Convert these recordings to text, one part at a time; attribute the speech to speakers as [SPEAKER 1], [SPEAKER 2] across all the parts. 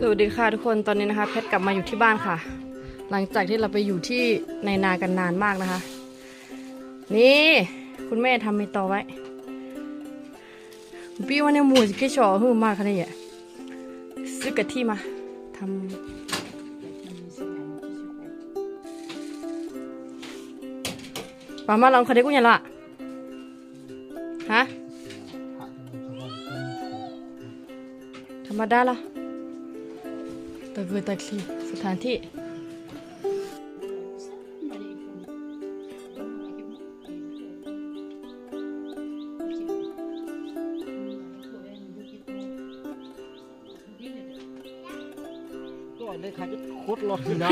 [SPEAKER 1] สวัสดีค่ะทุกคนตอนนี้นะคะเพชรกลับมาอยู่ที่บ้านค่ะ หลังจากที่เราไปอยู่ที่ในนากันนานมากนะคะ นี่คุณแม่ทำม่ต่อไว้พี่วันนี้หมูจะกี่ชอหื้อมากค่ะเนี่ยซื้อกะทิมาทำปามาลองคดีกูยังละฮะธรรมดาละ ตะเกียตะคลีสถานที่
[SPEAKER 2] ก็เลยขาจะโคตรรถอยู่นะ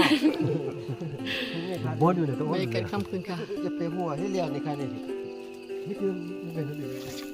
[SPEAKER 2] บนอยู่เนี่ยต้อง
[SPEAKER 1] บรรยากาศค่ำคืนค่ะ
[SPEAKER 2] จะไปหัวให้เรียนในใครเนี่ยนี่คือมันเป็นอะไร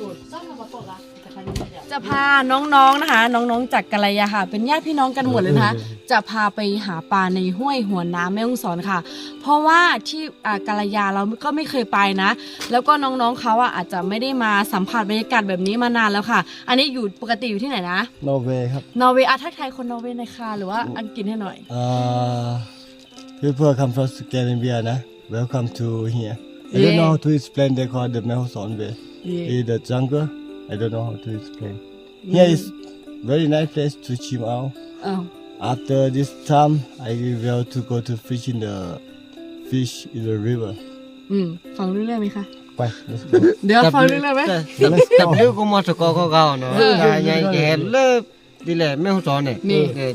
[SPEAKER 3] นี่แล้วก็แบบนั้นเนี่ยมันจีมา
[SPEAKER 2] ที่กันได้เลย
[SPEAKER 3] คนทุเรศไม่ใช่กันนะอันนี้ก็ยังสั่งนะบัตรสั่งแล้วปุ๊กาบัตรจุดเดียวจะสั่งแล้วปุ๊กาโอ้สั่งมาปุ๊กาแต่คันนี้เดียว
[SPEAKER 1] จะพาน้องๆนะคะ น้องๆจากกัลยาค่ะ เป็นญาติพี่น้องกันหมดเลยนะคะ จะพาไปหาปลาในห้วยหัวน้ำแม่ฮ่องสอนค่ะ เพราะว่าที่อ่ากัลยาเราก็ไม่เคยไปนะ แล้วก็น้องๆเขาอะอาจจะไม่ได้มาสัมผัสบรรยากาศแบบนี้มานานแล้วค่ะ อันนี้อยู่ปกติอยู่ที่ไหนนะ
[SPEAKER 4] นอร์เวย์ครับ
[SPEAKER 1] นอร์เวย์อาทักทายคนนอร์เวย์หน่อยค่ะหรือว่าอังกฤษให้หน่อย
[SPEAKER 4] Uh, people come from Scandinavia, na? Welcome to here. I
[SPEAKER 1] Yeah.
[SPEAKER 4] don't know how to explain. They call the Melson Way.
[SPEAKER 1] Yeah.
[SPEAKER 4] In the jungle, I don't know how to explain. Here is very nice place to chill out.
[SPEAKER 1] อ้าว
[SPEAKER 4] After this time, I will to go to fish in the fish in the river.
[SPEAKER 1] อืมฟังรู้เรื่องไหมคะ
[SPEAKER 4] Bye. Let's go.
[SPEAKER 1] เดี๋ยวฟังรู้เรื่องไหม
[SPEAKER 2] แต่เรื่องก็มาสกอก็เก่าเนาะใหญ่แก่เลิกดีแหละไม่หัวจอเนี่ย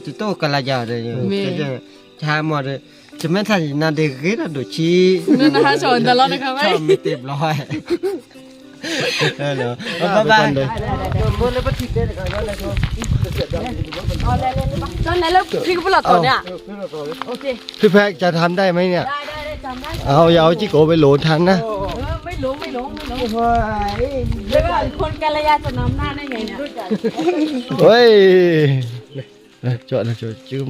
[SPEAKER 2] จิโต้กะลายาเลยจะชาหมดเลยจะไม่ทันนาเด็กก็ได้ดูชี
[SPEAKER 1] นั่นนะคะชนตลอดนะคะไหม
[SPEAKER 2] ชอบมีเต็มร้อย
[SPEAKER 4] Hello.
[SPEAKER 2] บ๊ายบาย
[SPEAKER 1] ตอนไหนแล้วพี่ก็พูดหลอดตัวเนี่ยโอเค
[SPEAKER 4] พี่แพ็กจะทำได้ไหมเนี่ย
[SPEAKER 1] ได้ได้ได้จำได้
[SPEAKER 4] เอาอย่าเอาจิโกไปโหลทันนะ
[SPEAKER 1] เออไม่หลงไม่หลงไม่หลงเดี๋ยวก่อนคนกัลยาจะนำหน้าได้ไงเนี่ย
[SPEAKER 4] เฮ้ยจอดนะจอดจื้ม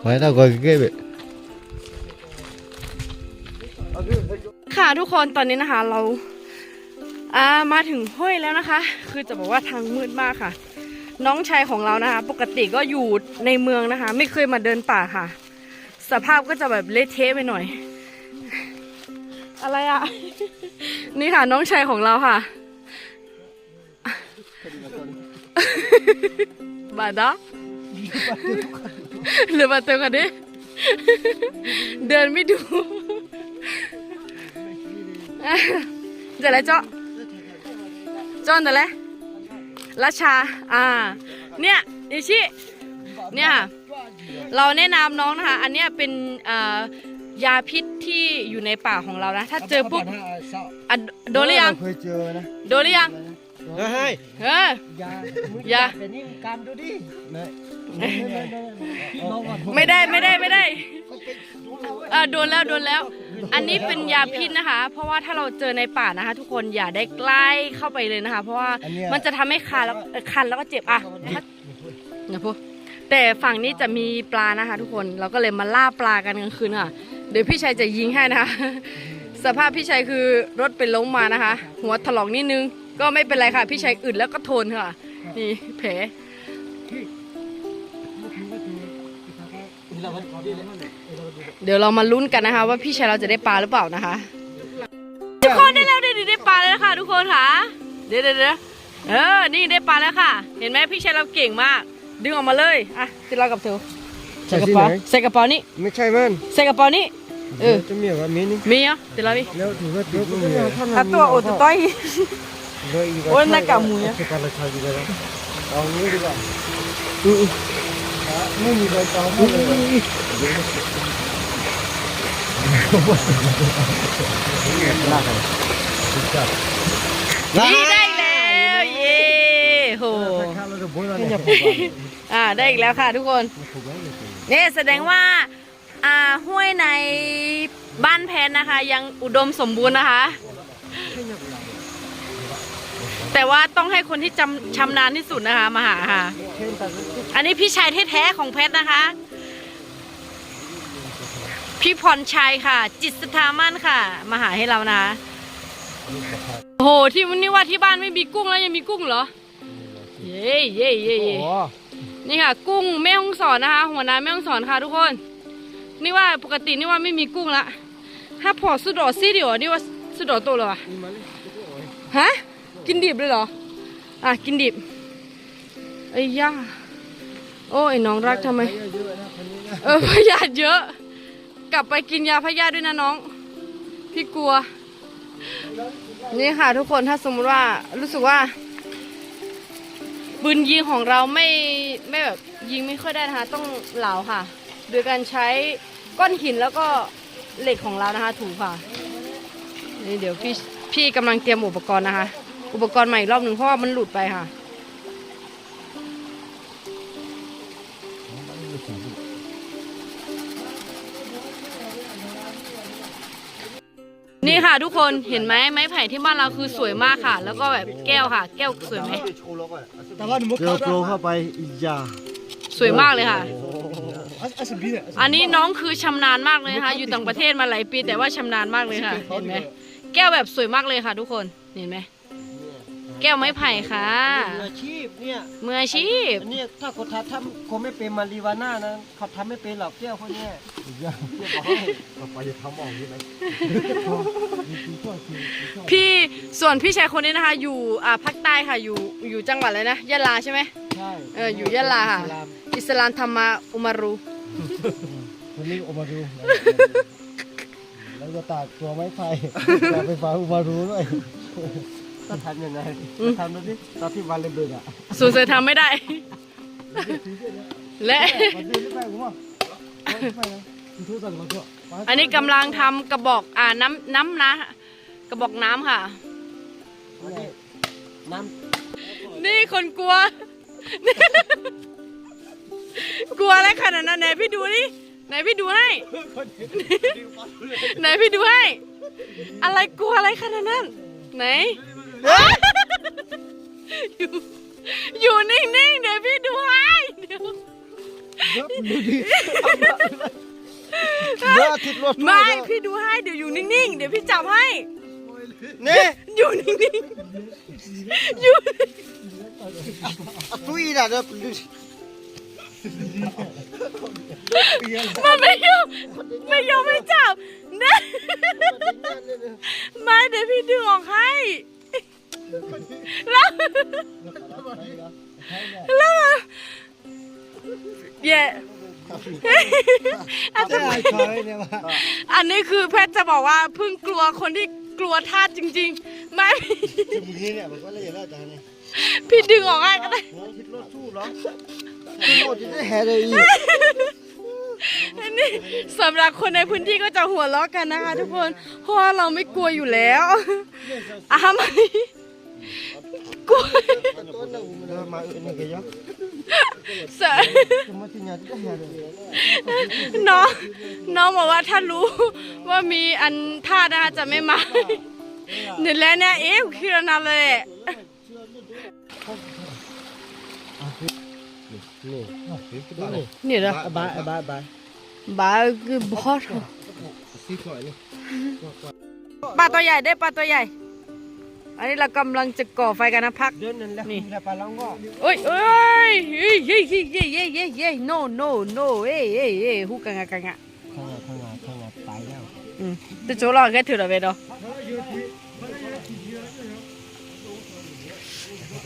[SPEAKER 4] ไว้ตาก่อนเก็บ
[SPEAKER 1] ค่ะทุกคนตอนนี้นะคะเรา อ่ามาถึงห้วยแล้วนะคะ คือจะบอกว่าทางมืดมากค่ะ น้องชายของเรานะคะ ปกติก็อยู่ในเมืองนะคะ ไม่เคยมาเดินป่าค่ะ สภาพก็จะแบบเละเทะไปหน่อย อะไรอะ นี่ค่ะน้องชายของเราค่ะบาดาหรือบาเตอกันดิเดินไม่ดูจะอะไรเจาะ จอนแต่ละราชา อ่า เนี่ยอิชิ เนี่ยค่ะเราแนะนำน้องนะคะ อันเนี้ยเป็นเอ่อยาพิษที่อยู่ในป่าของเรานะ ถ้าเจอปุ๊บอะโดนหรือยัง
[SPEAKER 4] เคยเจอนะ
[SPEAKER 1] โดนหรือยัง
[SPEAKER 2] เฮ้ย
[SPEAKER 1] เออ
[SPEAKER 2] อย่า
[SPEAKER 1] อย่า
[SPEAKER 2] เดี๋ยวนี้การดูดิ
[SPEAKER 1] ไม่ได้ไม่ได้ไม่ได้เออโดนแล้วโดนแล้ว อันนี้เป็นยาพิษนะคะ เพราะว่าถ้าเราเจอในป่านะคะ ทุกคนอย่าได้ใกล้เข้าไปเลยนะคะ เพราะว่ามันจะทำให้คันแล้วเอ่อคันแล้วก็เจ็บอะอย่าพูดแต่ฝั่งนี้จะมีปลานะคะ ทุกคนเราก็เลยมาล่าปลากันกลางคืนค่ะ เดี๋ยวพี่ชัยจะยิงให้นะคะ สภาพพี่ชัยคือรถเป็นล้มมานะคะ หัวถลอกนิดนึง ก็ไม่เป็นไรค่ะ พี่ชัยอึดแล้วก็ทนค่ะ นี่แผล เดี๋ยวเรามาลุ้นกันนะคะ ว่าพี่ชายเราจะได้ปลาหรือเปล่านะคะ ทุกคนได้แล้วเดี๋ยวได้ปลาแล้วนะคะทุกคนค่ะเดี๋ยวเดี๋ยวเดี๋ยวเออ นี่ได้ปลาแล้วค่ะ เห็นไหมพี่ชายเราเก่งมาก ดึงออกมาเลยอะติดเรากับเธอใส่กระเป๋าใส่กระเป๋านี่
[SPEAKER 2] ไม่ใช่มัน
[SPEAKER 1] ใส่กระเป๋านี่เออ
[SPEAKER 2] จะมีว่ามีนี่
[SPEAKER 1] มีเหรอติดเราดิ
[SPEAKER 2] แล้วถือว่าติดมือ
[SPEAKER 1] ถ้าตัวโอตต้อย
[SPEAKER 2] เลยอีก
[SPEAKER 1] โอ้ยน่ากะหมูเนี่ย
[SPEAKER 2] คือการราคาดีเลยเอางี้ดีกว่าไม่มีใบตองไม่เลยลากกั น
[SPEAKER 1] นี่ได้แล้วเย้โห
[SPEAKER 4] ข้าวเราจะบ่อยแล้วเนี่ย
[SPEAKER 1] อ่าได้อีกแล้วค่ะทุกคนนี่แสดงว่า อ่าห้วยในบ้านแพนนะคะ ยังอุดมสมบูรณ์นะคะ แต่ว่าต้องให้คนที่จำชำนาญที่สุดนะคะมาหาค่ะ อันนี้พี่ชายแท้ๆของเพชรนะคะ พี่พรชัยค่ะ จิตสถามั่นค่ะ มาหาให้เรานะคะโอ้โหที่วันนี้ว่าที่บ้านไม่มีกุ้งแล้วยังมีกุ้งเหรอ เย้เย้เย้เย้
[SPEAKER 4] โอ้
[SPEAKER 1] นี่ค่ะ กุ้งแม่ฮ่องสอนนะคะ หัวหน้าแม่ฮ่องสอนค่ะทุกคน นี่ว่าปกตินี่ว่าไม่มีกุ้งละถ้าพอสุดดอซี่เดียวนี่ว่าสุดดอโตเลยวะฮะกินดิบเลยเหรอ อะกินดิบไอ้ย่าโอ้ยน้องรักทำไม เออพยาธิเยอะก ลับไปกินยาพยาธิด้วยนะน้อง พี่กลัว นี่ค่ะทุกคนถ้าสมมติว่ารู้สึกว่าปืนยิงของเราไม่ไม่แบบยิงไม่ค่อยได้นะคะต้องเหลาค่ะ โดยการใช้ก้อนหินแล้วก็เหล็กของเรานะคะ ถูค่ะนี่เดี๋ยวพี่พี่กำลังเตรียมอุปกรณ์นะคะ อุปกรณ์ใหม่อีกรอบหนึ่งเพราะว่ามันหลุดไปค่ะ ทุกคนเห็นไหมไม้ไผ่ที่บ้านเราคือสวยมากค่ะ แล้วก็แบบแก้วค่ะ แก้วสวยไหม
[SPEAKER 4] แต่ว่าหนูเจอโปรเข้าไปอีกอย่าง
[SPEAKER 1] สวยมากเลยค่ะ อันนี้น้องคือชำนาญมากเลยนะคะอยู่ต่างประเทศมาหลายปีแต่ว่าชำนาญมากเลยค่ะ เห็นไหมแก้วแบบสวยมากเลยค่ะ ทุกคนเห็นไหม แก้วไม้ไผ่ค่ะ
[SPEAKER 2] มืออาชีพเนี่ย
[SPEAKER 1] มืออาชีพ
[SPEAKER 2] อันนี้ถ้าคนทำคนไม่เป็นมารีวาน่านะเขาทำไม่เป็นหรอกแก้วคนเนี้ย
[SPEAKER 4] อีกอย่างต่อไปจะทำออกใช่ไหม
[SPEAKER 1] พี่ส่วนพี่ชายคนนี้นะคะ อยู่อ่าภาคใต้ค่ะอยู่อยู่จังหวัดอะไรนะยะลาใช่ไหม
[SPEAKER 2] ใช่
[SPEAKER 1] เอออยู่ยะลาค่ะ
[SPEAKER 2] อิสลาม
[SPEAKER 1] อิสลามธรรมาอุมารู
[SPEAKER 4] วันนี้ออกมาดูแล้วก็ตากตัวไม้ไผ่ตากไปฟ้าอุมารู้ด้วย
[SPEAKER 2] จะทำยังไงทำดูดิตอนที่วันเลยเบิกอะ
[SPEAKER 1] สูงเสยทำไม่ได้ และ
[SPEAKER 4] มาดูที่ไปกูว่าไปนะทุกสันมาตัว
[SPEAKER 1] อันนี้กำลังทำกระบอกอ่าน้ำน้ำนะ กระบอกน้ำค่ะ
[SPEAKER 2] อันนี้น้
[SPEAKER 1] นี่คนกลัว กลัวอะไรขนาดนั้นไหนพี่ดูนี่ไหนพี่ดูให้ไหนพี่ดูให้ อะไรกลัวอะไรขนาดนั้น ไหน อยู่อยู่นิ่งๆ เดี๋ยวพี่ดูให้เดี๋ยว
[SPEAKER 4] เนื้อทิศรถ
[SPEAKER 1] ไม่พี่ดูให้เดี๋ยวอยู่นิ่งๆ เดี๋ยวพี่จับให้
[SPEAKER 2] นี่
[SPEAKER 1] อยู่นิ่งๆอยู่
[SPEAKER 2] ตุยด่ะเด้อดู
[SPEAKER 1] มันไม่ยอมไม่ยอมให้จับนะไม่เดี๋ยวพี่ดึงออกให้ แล้วแล้วเย่อัน
[SPEAKER 4] ได้คอยเนี่ยว่า
[SPEAKER 1] อันนี้คือแพทย์จะบอกว่าเพิ่งกลัวคนที่กลัวธาตุจริง ๆ ไม่
[SPEAKER 4] พี่เนี่ยมันก็เอียแล้วจ้ะเนี่ย
[SPEAKER 1] พี่ดึงออกให้ก็ได้
[SPEAKER 4] โอ้ทิศรถสู้หรอ
[SPEAKER 2] โอ้จะได้แห่เลยอีก
[SPEAKER 1] อันนี้สำหรับคนในพื้นที่ก็จะหัวเราะกันนะคะทุกคน เพราะว่าเราไม่กลัวอยู่แล้วอ้ามา กลัว
[SPEAKER 2] ตัวหนึ่ง
[SPEAKER 4] เดินมาอื่นนี่ก็ยัง
[SPEAKER 1] เสร็จ
[SPEAKER 4] จะมาที่เนี่ยจะแห่เลย
[SPEAKER 1] น้องน้องบอกว่าถ้ารู้ว่ามีอันท่านะคะจะไม่มานี่แหละเนี่ยเอ๊ะคืออะไรเลย
[SPEAKER 4] นี่
[SPEAKER 1] นี่เหรอบา
[SPEAKER 4] ยบายบาย
[SPEAKER 1] บาคือบอส
[SPEAKER 4] ซีสวยนี่
[SPEAKER 1] ปลาตัวใหญ่ได้ปลาตัวใหญ่ อันนี้เรากำลังจะก่อไฟกันนะพัก
[SPEAKER 2] เดินนั่นแหละ
[SPEAKER 1] นี่
[SPEAKER 2] นี่แหละปลาล้องก็
[SPEAKER 1] เอ้ยเอ้ยเฮ้ยเฮ้ยเฮ้ยเฮ้ยเฮ้ยเฮ้ยเฮ้ย no no no เอ้ยเอ้ยเอ้ยฮู้กังงะกังงะ
[SPEAKER 2] ข้างหน้าข้างหน้าข้างหน้าตายแล้ว
[SPEAKER 1] อืมจะโจรอแค่ถือละเวดอ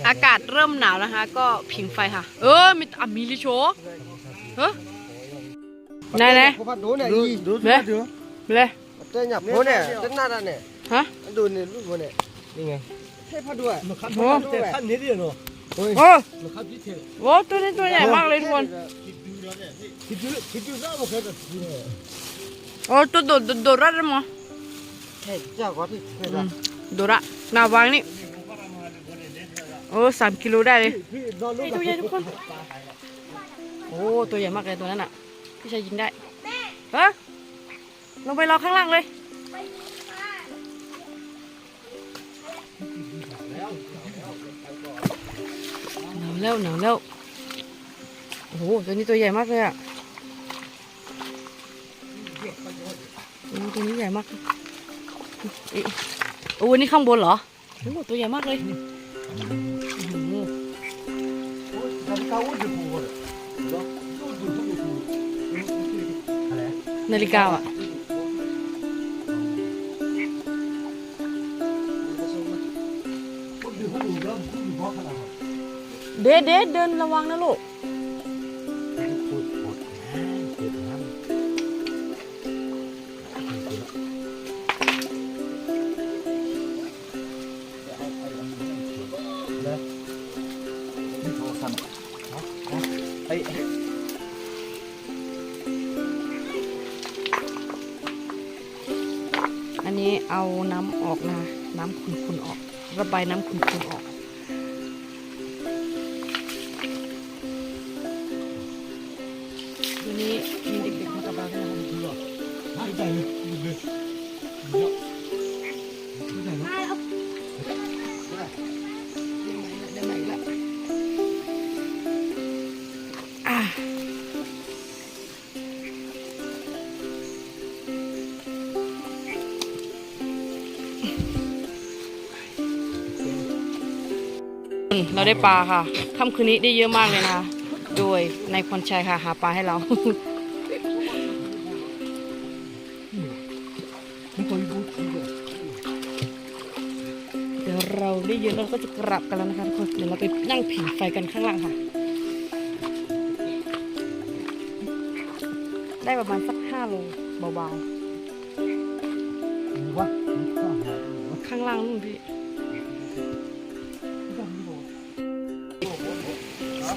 [SPEAKER 1] อากาศเริ่มหนาวนะคะ ก็ผิงไฟค่ะ เออมีอะมีลิโชเฮ้ยไหนไหน
[SPEAKER 2] พอดูเนี่ย
[SPEAKER 4] ดู
[SPEAKER 2] อี
[SPEAKER 4] ดู
[SPEAKER 1] เด้
[SPEAKER 4] ดู
[SPEAKER 1] เลย
[SPEAKER 2] เต้นหยับโมเนี่ยเต้นหน้าด้านเนี่ย
[SPEAKER 1] ฮะ
[SPEAKER 2] ดูเนี่ยลูกโมเนี่ย นี่ไงเทพพอด้วย
[SPEAKER 4] มันคันแต่คันนี้ดิเนาะ
[SPEAKER 1] โอ้
[SPEAKER 4] มันคันที่เท่
[SPEAKER 1] โหตัวนี้ตัวใหญ่มากเลยทุกคน
[SPEAKER 4] คิดดูคิดดูแล้วมันเคยแบบนี้
[SPEAKER 1] โอ้ตัวโดดโดดโดดรัดมั้ง
[SPEAKER 2] เฮ้ยเจ้าก็ที่เฮ้ย
[SPEAKER 1] อืมโดดระหนาวางนี่โอ้สามกิโลได้เลยไอ้ตัวใหญ่ทุกคนโอ้ตัวใหญ่มากเลยตัวนั้นอะพี่ชายยิงได้เฮ้ลงไปรอข้างล่างเลย หนาวแล้วหนาวแล้วโอ้โหตัวนี้ตัวใหญ่มากเลยอะโอ้ตัวนี้ใหญ่มากเอ๊ะโอ้อันนี่ข้างบนเหรอโอ้ตัวใหญ่มากเลยโอ้โหนาฬิกาอะ เดดเด็ดเดินระวังนะลูกอันนี้เอาน้ำออกนะ น้ำขุ่นๆออก ระบายน้ำขุ่นๆออก เราได้ปลาค่ะค่ำคืนนี้ได้เยอะมากเลยนะคะโดยนายพรชัยค่ะ หาปลาให้เราเดี๋ยวเราได้เยอะเราก็จะกลับกันแล้วนะคะทุกคนเดี๋ยวเราไปนั่งผิงไฟกันข้างล่างค่ะ ได้ประมาณสักห้าโลเบาๆข้างล่างนู่นพี่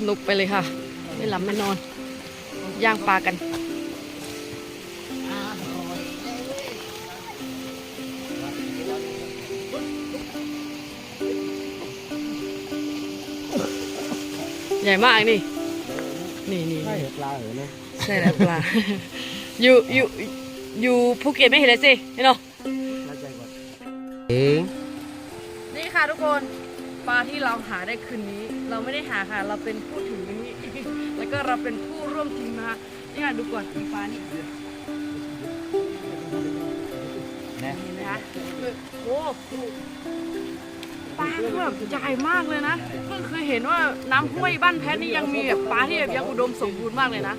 [SPEAKER 1] นุกไปเลยค่ะไม่หลับไม่นอน ย่างปลากันใหญ่มากนี่ นี่นี่
[SPEAKER 2] ใช่ปลาเหรอเนี่ย
[SPEAKER 1] ใช่แล้วปลา อยู่อยู่อยู่ภูเก็ตไม่เห็นเลยสิเห็นเหรอ
[SPEAKER 2] เอง
[SPEAKER 1] นี่ค่ะทุกคน ปลาที่เราหาได้คืนนี้ เราไม่ได้หาค่ะ เราเป็นผู้ถือนี่แล้วก็เราเป็นผู้ร่วมทีมนะคะนี่ค่ะดูก่อนมีปลานี่เห็นไหมคะคือโอ้ปลาคือแบบใหญ่มากเลยนะ เพิ่งเคยเห็นว่าน้ำห้วยบ้านแพทนี่ยังมีแบบปลาที่แบบยังอุดมสมบูรณ์มากเลยนะ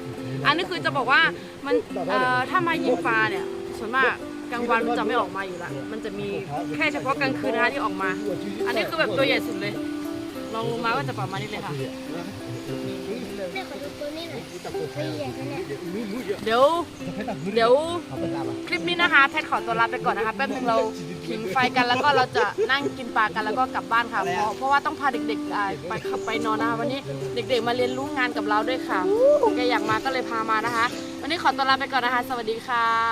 [SPEAKER 1] อันนี้คือจะบอกว่ามันเอ่อถ้ามายิงปลาเนี่ยส่วนมากกลางวันมันจะไม่ออกมาอยู่ละ มันจะมีแค่เฉพาะกลางคืนนะคะที่ออกมา อันนี้คือแบบตัวใหญ่สุดเลย ลองลงมาก็จะประมาณนี้เลยค่ะเดี๋ยว เดี๋ยว คลิปนี้นะคะ แพทย์ขอตัวลาไปก่อนนะคะแป๊บนึงเราผิงไฟกันแล้วก็เราจะนั่งกินปลากันแล้วก็กลับบ้านค่ะ เพราะเพราะว่าต้องพาเด็กๆอ่าไปขับไปนอนนะคะวันนี้เด็กๆมาเรียนรู้งานกับเราด้วยค่ะแกอยากมาก็เลยพามานะคะ วันนี้ขอตัวลาไปก่อนนะคะ สวัสดีค่ะ